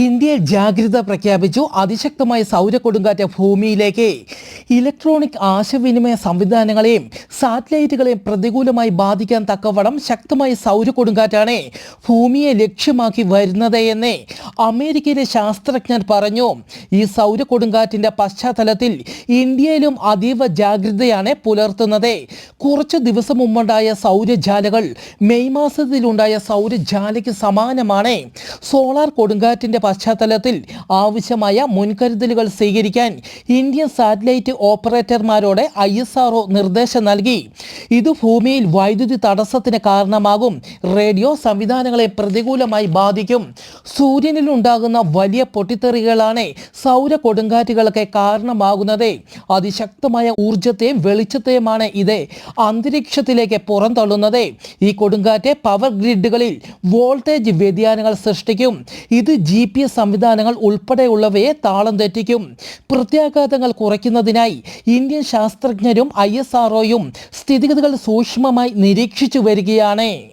India ജാഗ്രത പ്രഖ്യാപിച്ചു. അതിശക്തമായ സൗര കൊടുങ്കാറ്റ് ഭൂമിയിലേക്ക് ഇലക്ട്രോണിക് ആശയവിനിമയ സംവിധാനങ്ങളെയും സാറ്റലൈറ്റുകളെയും പ്രതികൂലമായി ബാധിക്കാൻ തക്കവണ്ണം ശക്തമായ സൗര കൊടുങ്കാറ്റാണ് ഭൂമിയെ ലക്ഷ്യമാക്കി വരുന്നത് എന്ന് അമേരിക്കയിലെ ശാസ്ത്രജ്ഞർ പറഞ്ഞു. ഈ സൗര കൊടുങ്കാറ്റിന്റെ പശ്ചാത്തലത്തിൽ ഇന്ത്യയിലും അതീവ ജാഗ്രതയാണ് പുലർത്തുന്നത്. കുറച്ച് ദിവസം മുമ്പുണ്ടായ സൗരജാലകൾ മെയ് മാസത്തിലുണ്ടായ സൗരജാലയ്ക്ക് സമാനമാണ്. സോളാർ കൊടുങ്കാറ്റിന്റെ പശ്ചാത്തലത്തിൽ ആവശ്യമായ മുൻകരുതലുകൾ സ്വീകരിക്കാൻ ഇന്ത്യൻ സാറ്റലൈറ്റ് ഓപ്പറേറ്റർമാരോട് ഐ എസ് ആർഒ നിർദ്ദേശം നൽകി. ഇത് ഭൂമിയിൽ വൈദ്യുതി തടസ്സത്തിന് കാരണമാകും. റേഡിയോ സംവിധാനങ്ങളെ പ്രതികൂലമായി ബാധിക്കും. സൂര്യനിൽ ഉണ്ടാകുന്ന വലിയ പൊട്ടിത്തെറികളാണ് സൗര കൊടുങ്കാറ്റുകൾക്ക് കാരണമാകുന്നത്. അതിശക്തമായ ഊർജത്തെയും വെളിച്ചത്തെയുമാണ് ഇത് അന്തരീക്ഷത്തിലേക്ക് പുറന്തള്ളുന്നത്. ഈ കൊടുങ്കാറ്റ് പവർ ഗ്രിഡുകളിൽ വോൾട്ടേജ് വ്യതിയാനങ്ങൾ സൃഷ്ടിക്കും. ഇത് ജി പി എസ് സംവിധാനങ്ങൾ ഉൾപ്പെടെയുള്ളവയെ താളം തെറ്റിക്കും. പ്രത്യാഘാതങ്ങൾ കുറയ്ക്കുന്നതിനായി ഇന്ത്യൻ ശാസ്ത്രജ്ഞരും ഐ എസ് ആർഒയും സ്ഥിതിഗതികൾ സൂക്ഷ്മമായി നിരീക്ഷിച്ചു വരികയാണ്.